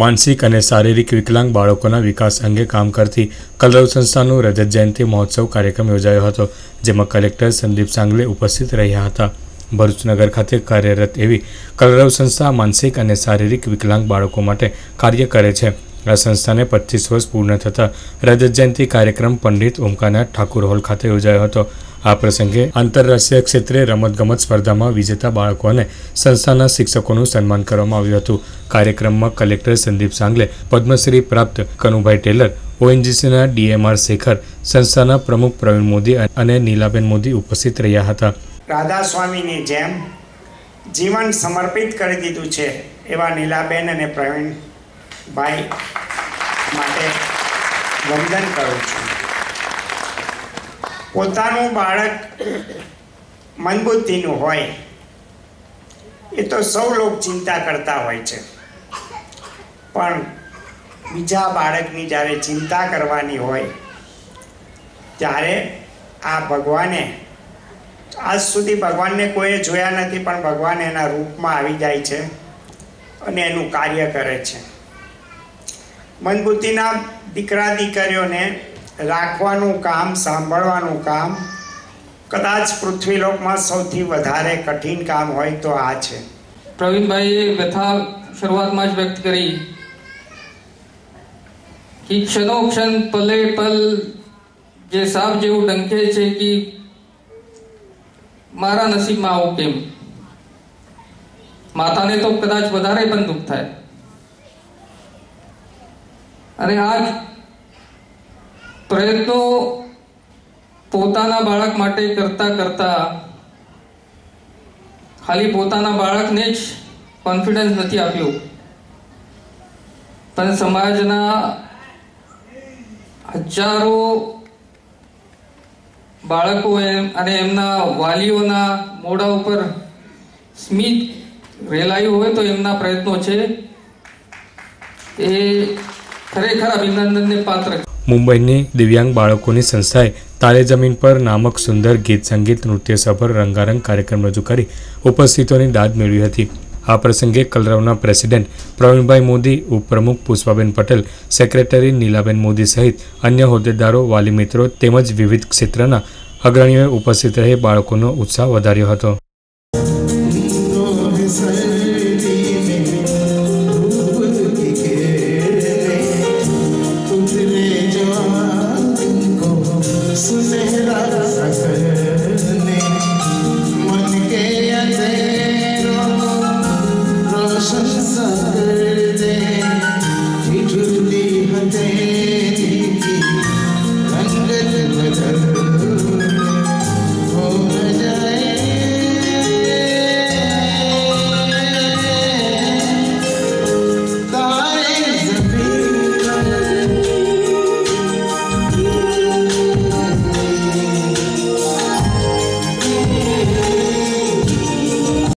માનસિક અને શારીરિક વિકલાંગ બાળકોના વિકાસ અંગે કામ કરતી કલરવ સંસ્થાનું રજત જયંતિ મહોત્સવ કાર્યક્રમ યોજાયો હતો, જેમાં કલેક્ટર સંદીપ સાંગલે ઉપસ્થિત રહ્યા હતા. ભરૂચ નગર ખાતે કાર્યરત એવી કલરવ સંસ્થા માનસિક અને શારીરિક વિકલાંગ બાળકો માટે કાર્ય કરે છે. આ સંસ્થાને પચીસ વર્ષ પૂર્ણ થતાં રજત જયંતિ કાર્યક્રમ પંડિત ઓમકાનાથ ઠાકુર હોલ ખાતે યોજાયો હતો. આ પ્રસંગે આંતરરાષ્ટ્રીય ક્ષેત્રે રમતગમત સ્પર્ધામાં વિજેતા બાળકો અને સંસ્થાના શિક્ષકોનું સન્માન કરવામાં આવ્યું હતું. કાર્યક્રમમાં કલેક્ટર સંદીપ સાંગલે પદ્મશ્રી પ્રાપ્ત કનુભાઈ ટેલર, ઓએનજીસીના ડીએમઆર શેખર, સંસ્થાના પ્રમુખ પ્રવીણ મોદી અને નીલાબેન મોદી ઉપસ્થિત રહ્યા હતા. રાધા સ્વામીની જેમ જીવન સમર્પિત કરી દીધું છે, એવા નીલાબેન અને પ્રવીણભાઈ માટે વંદન કરું છું. પોતાનું બાળક મનબુદ્ધિનું હોય, એ તો સૌ લોક ચિંતા કરતા હોય છે. પણ બીજા બાળકની જ્યારે ચિંતા કરવાની હોય, ત્યારે આ ભગવાને, આજ સુધી ભગવાનને કોઈએ જોયા નથી, પણ ભગવાન એના રૂપમાં આવી જાય છે અને એનું કાર્ય કરે છે. મનબુદ્ધિના દીકરા દીકરીઓને રાખવાનું કામ, સાંભળવાનું કામ, કદાચ પૃથ્વીલોકમાં સૌથી વધારે કઠિન કામ હોય તો આ છે. પ્રવીણભાઈએ વ્યથા શરૂઆતમાં જ વ્યક્ત કરી. કે ક્ષણો ક્ષણ પલે પલ જે સાપ જેવું ડંકે છે કે મારા નસીબમાં આવું કેમ? માતાને તો કદાચ વધારે પણ દુઃખ થાય. અને આ પ્રયત્નો પોતાના બાળક માટે કરતા કરતા ખાલી પોતાના બાળકને જ કોન્ફિડન્સ નથી આપ્યો. પણ સમાજના હજારો બાળકો અને એમના વાલીઓના મોઢા ઉપર સ્મિત રેલાયું હોય તો એમના પ્રયત્નો છે. એ ખરેખર અભિનંદનને પાત્ર છે. મુંબઈની દિવ્યાંગ બાળકોની સંસ્થાએ તારે જમીન પર નામક સુંદર ગીત સંગીત નૃત્ય સભર રંગારંગ કાર્યક્રમ રજૂ કરી ઉપસ્થિતોની દાદ મેળવી હતી. આ પ્રસંગે કલરવના પ્રેસિડેન્ટ પ્રવીણભાઈ મોદી, ઉપપ્રમુખ પુષ્પાબેન પટેલ, સેક્રેટરી નીલાબેન મોદી સહિત અન્ય હોદ્દેદારો, વાલી મિત્રો તેમજ વિવિધ ક્ષેત્રના અગ્રણીઓએ ઉપસ્થિત રહી બાળકોનો ઉત્સાહ વધાર્યો હતો.